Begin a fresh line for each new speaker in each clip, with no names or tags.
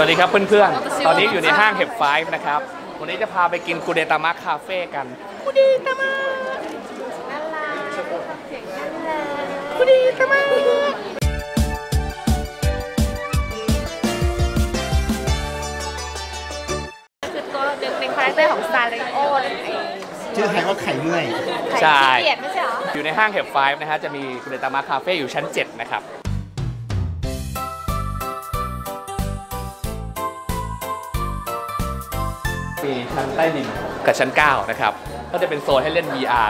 สวัสดีครับเพื่อนๆ ตอนนี้อยู่ในห้างเห็บไฟฟ์นะครับ วันนี้จะพาไปกินคูเดตามะคาเฟ่กัน คูเดตามะคูเดตามะ
คือตัวหนึ่งเป็นคาแรคเตอร์ของซาริโอนั่นเอง
ชื่อไทยว่าไข่เมื่อย
ใช่
เกลียดไม่ใช่เหรอ
อยู่ในห้างเห็บไฟฟ์นะฮะ จะมีคูเดตามะคาเฟ่อยู่ชั้น 7 นะครับ ชั้นใต้ดินกับชั้น 9 นะครับ ก็จะเป็นโซนให้เล่น VR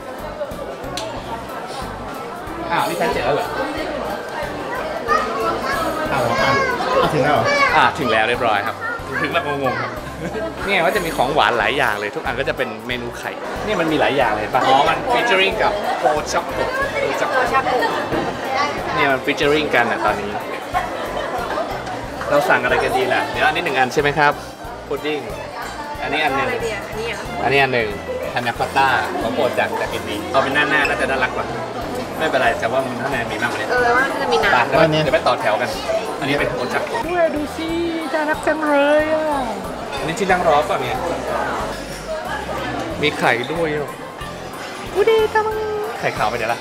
อ้าวนี่ชั้น7แล้วเหรอ
เอาเหรออะเอาถึงแล้วเหรอ
อ่าถึงแล้วเรียบร้อยครับ ถึงแล้วงงๆครับเนี่ยว่าจะมีของหวานหลายอย่างเลยทุกอันก็จะเป็นเมนูไข่เนี่ยมันมีหลายอย่างเลยป่ะอ๋อมันฟีเจอริงกับโคช็อกโกโคช็อกโก
ชาบู
เนี่ยมันฟีเจอริงกันอะตอนนี้ เราสั่งอะไรกันดีล่ะเดี๋ยวอันนี้หนึ่งอันใช่ไหมครับพุดดิ้ง อันนี้อันหนึ่ง
อะไรเดียวอันนี้เหรอ
อันนี้อันหนึ่งทานาคอตต้าของโปรดจากจากอินดีเอาเป็นหน้าหน้าน่าจะน่ารักกว่า ไม่เป็นไรแต่ว่ามันข้างในมีมากกว่านี้
เออว่าจะมี
ไป
น้ำ
เดี๋ยวไปเดี๋ยวไปต่อแถวกัน อันนี้เป็นโคจักด้วยดูสิน่ารักจังเลยอะอันนี้ที่นั่งรอป่ะเนี่ยมีไข่ด้วยอะอูดีจังไข่ขาวไปไหนล่ะ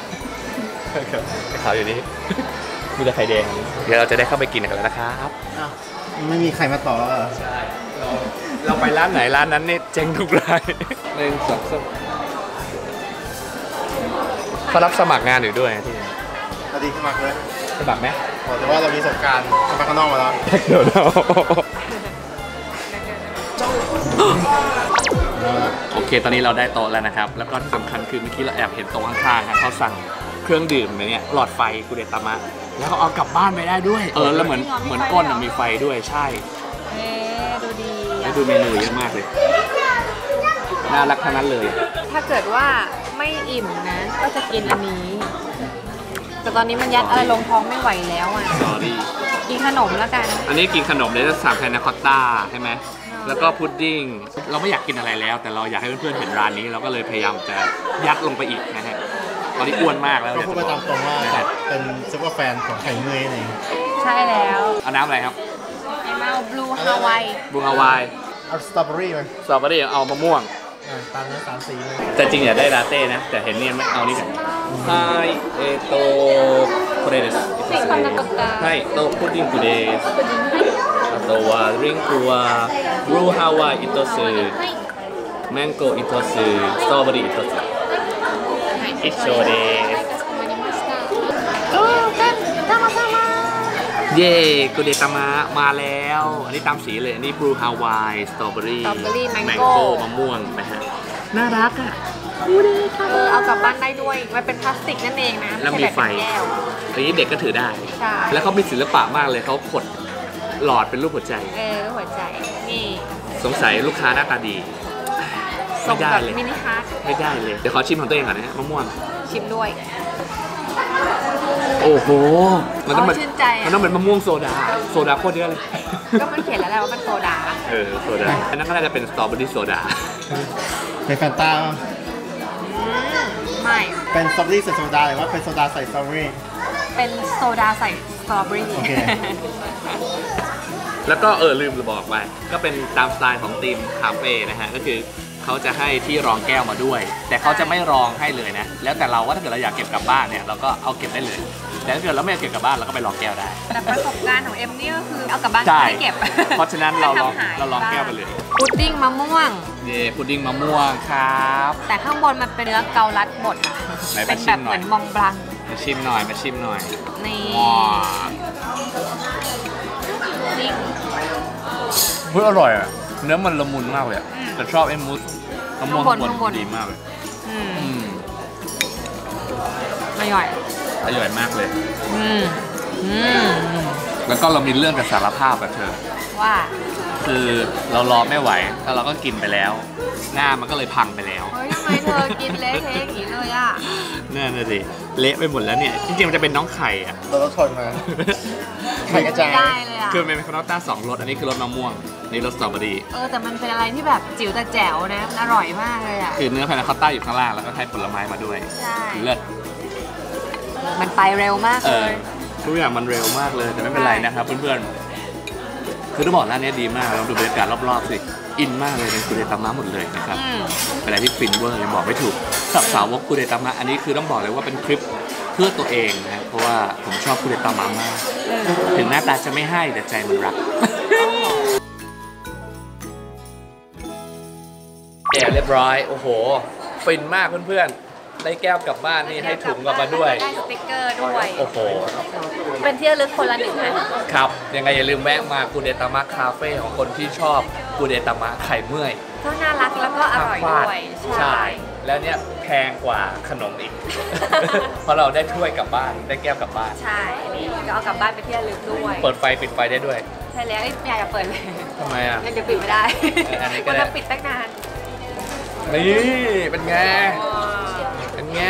ไข่ขาวอยู่นี่มีแต่ไข่แดงเดี๋ยวเราจะได้เข้าไปกินกันแล้วนะครับ
อ้าวไม่มีใครมาต่อแล้วเหรอ
ใช่ เราเราไปร้านไหนร้านนั้นนี่เจ๊งทุกรายหนึ่งสองสามเขารับสมัครงานอยู่ด้วยที่นี่
สวัสดีสมัครเลย
สมัครไหม
บอกแต่ว่าเรามีประสบการณ์ทำไปข้างนอกมาแล้ว
เดี๋ยวเรา
เอาละ
โอเค ตอนนี้เราได้โต๊ะแล้วนะครับ แล้วก็ที่สำคัญคือเมื่อกี้เราแอบเห็นโต๊ะข้างๆอะเขาสั่งเครื่องดื่มเนี่ยหลอดไฟกูเดตามะ แล้วเขาเอากลับบ้านไปได้ด้วย เออแล้วเหมือนเหมือนก้นอะมีไฟด้วยใช่
เอ๊ะดูดี
แล้วดูเมนูเยอะมากเลย น่ารักทั้งนั้นเลย
ถ้าเกิดว่าไม่อิ่มนะ ก็จะกินอันนี้ แต่ตอนนี้มันยัดอะไรลงท้องไม่ไหวแล้วอะ
sorry
กินขนมแล้วกัน
อันนี้กินขนมเลยจะสั่งแพนนาคอตต้าใช่ไหม
อ
แล้วก็พุดดิ้ง เราไม่อยากกินอะไรแล้ว แต่เราอยากให้เพื่อนๆเห็นร้านนี้ เราก็เลยพยายามจะยัดลงไปอีกนะฮะ ตอนนี้อ้วนมากแล้ว
ก็
เดี๋ยว
พูด
จะ
ไป
บอ
ตากมตรงว่าเป็นซุปเปอร์แฟนของไข่เมื่อยนั่นเอง
ใช่แล้ว
เอาน้ำอะไรครับ
ไอมาบลูฮาวาย
บูฮาวาย
เอาสตรอเบอรี่ไหม
สตรอเบอรี่เอามะม่วง
อ่าตามนั้นสามสีเลย
แต่จริงอยากได้ลาเต้นะ แต่เห็นเนี่ยไม่เอานี่กันไฮเอโตโคเรเดส
สิ่งพันธกตา
ไฮโตพุดดิ้งกุเดสあとはドリンクはブルーハワイ1つマンゴー1つストロベリー1つ一緒です เย้กุเดตามะมาแล้ว อันนี้ตามสีเลย อันนี้บลูฮาวาย สตรอเบอรี่
Strawberry
แมง
Mango
โก้มะม่วงนะฮะ น่ารักอะ
เออเอากลับบ้านได้ด้วย มันเป็นพลาสติกนั่นเองนะ
แล้วมี
ใช่บบ
ไฟ
เป็นแก้ว
อันนี้เด็กก็ถือได้
ใช่
แล้วเขามีศิลปะมากเลย เขาขดหลอดเป็นรูปหัวใจ
เออหัวใจ นี่
สงสัยลูกค้าหน้าตาดี
ส่
ไม่
ง
ได้
แบบ
เลย
มินิฮาร์ท
ไม่ได้เลย เดี๋ยวขอชิมของตัวเองก่อนนะฮะมะม่วง
ชิมด้วย
โอ้โห มันต้องเป็น
อ๋อชื่นใจอะ
มันต้องเป็นมะม่วงโซดา โซดาโคตรเยอะเลย
ก็มันเขียนแล้วแหละว่ามันโซดา
เออ โซดา อันนั้นก็น่าจะเป็นสตรอเบอรี่โซดา
เป็นแฟนตาป่ะ
อืมไม่
เป็นสตรอเบอรี่ใส่โซดาหรือว่าเป็นโซดาใส่สตรอเบอรี่
เป็นโซดาใส่สตรอเบอรี่
โอเค
แล้วก็เออลืมจะบอกไป ก็เป็นตามสไตล์ของทีมคาเฟ่นะฮะ ก็คือ เขาจะให้ที่รองแก้วมาด้วย แต่เขาจะไม่รองให้เลยนะ แล้วแต่เราว่าถ้าเกิดเราอยากเก็บกลับบ้านเนี่ยเราก็เอาเก็บได้เลย แต่ถ้าเกิดเราไม่อยากเก็บกลับบ้านเราก็ไปรองแก้วได้
แต่ประสบการณ์ของเอ็มนี่ก็คือเอากลับบ้าน
ใช่
ไม่เก็บ
เพราะฉะนั้นเราลอง
ทำหย
เราลองแก้วไปเลย
พุดดิ้งมะม่วง
เย่พุดดิ้งมะม่วงครับ
แต่ข้างบนมันเป็นเนื้อเกาลัดบดอะ
ไหนมา
เป็น
ชิ
แบ
ม
บ
หน่
เห
อย
มือนมองบลัง
มาชิมหน่อยมาชิมหน่อย
นี่
ว้า
นิ่ง
เฮ้ยอร่อยอะเนื้อมันละมุนมากเลยอะ
อืม
แต่ชอบไอ้มูสมะม่วง
ข้างบน
ข้าง
ข้างบบน
นดีมากเลย
อืม
อืม
อร่อย
อร่อยมากเลย
อืมอืม
แล้วก็เรามีเรื่องกับสารภาพกับเธอ
ว่า
คือเรารอไม่ไหวแล้วเราก็กินไปแล้ว หน้ามันก็เลยพังไปแล้ว
เฮ้ยทำไมเธอกินเละเทะอย่างนี้เลยอะ
นั่นน่ะสิเละไปหมดแล้วเนี่ยจริงๆมันจะเป็นน้องไข่อะ
เราต้องทนมา ไข่กระจาย
ไม่ได้เลยอะ
คือมันเป็นคานอตต้าสองรสอันนี้คือรสมะม่วงอันนี่รสสตรอเบอรี่
เออแต่มันเป็นอะไรที่แบบจิ๋วแต่แจ๋วนะมันอร่อยมากเลยอะ
คือเนื้อพานาคอตต้าอยู่ข้างล่างแล้วก็ให้ผลไม้มาด้วย
ใช่
เลิศ
มันไปเร็วมาก
เอ
เล
อย ทุกอย่างมันเร็วมากเลยแต่ไม่เป็นไรนะครับเพื่อนๆ คือต้องบอกร้านนี้ดีมากลองดูบรรยากาศรอบๆสิอินมากเลยเป็นกุเดตามะหมดเลยนะครับ
อืม
เป็นอะไรที่ฟินเวอร์เลยบอกไม่ถูกสำหรับสาวกกุเดตามะอันนี้คือต้องบอกเลยว่าเป็นคลิปเพื่อตัวเองนะเพราะว่าผมชอบกุเดตามะมากถึงหน้าตาจะไม่ให้แต่ใจมันรักแก่เรียบร้อยโอ้โหฟินมากเพื่อนๆ ได้แก้วกลับบ้านนี่ให้ถุงกลับมาด้วย
ได้สติ๊กเกอร์ด้วย
โอ้โห
เป็นที่ระลึกคนละหนึ่งอัน
ครับ ยังไงอย่าลืมแวะมากูเดตามะคาเฟ่ของคนที่ชอบกูเดตามะไข่เมื่อย
ก็น่ารักแล้วก็อร่อยด้วย
ใช่ แล้วเนี่ยแพงกว่าขนมอีก เพราะเราได้ถ้วยกลับบ้าน ได้แก้วกลับบ้าน
ใช่นี่ก็เอากลับบ้านไปที่ระลึกด้วย
เปิดไฟปิดไฟได้ด้วย
ใช่แล้วเอ้ยไม่อยากจะเปิดเลย
ทำไมอะ
ยังจะปิดไม่ได้
เอออันนี้ก็
มัน
ได้
จะปิดตั้งนาน
นี่ เป็นไงเป็น ไง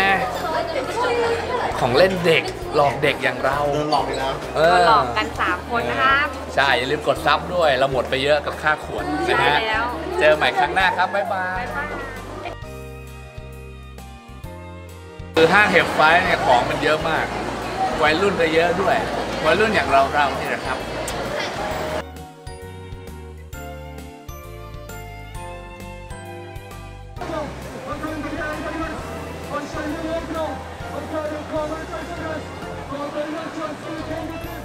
ของเล่นเด็กหลอกเด็กอย่างเรา
โดนหลอกไปแล้ว
เอ
ก็
อ
หลอกกัน3คนนะครับ
ใช่ อย่าลืมกดซับด้วย เราหมดไปเยอะกับค่าขวดนะ
ใช่
ฮะ
แล้ว
เจอใหม่ครั้งหน้าครับ บ๊ายบายคือห้างเฮฟไฟเนี่ยของมันเยอะมาก วัยรุ่นก็เยอะด้วย วัยรุ่นอย่างเราเราๆนี่นะครับ
のお力を加えたいと思います。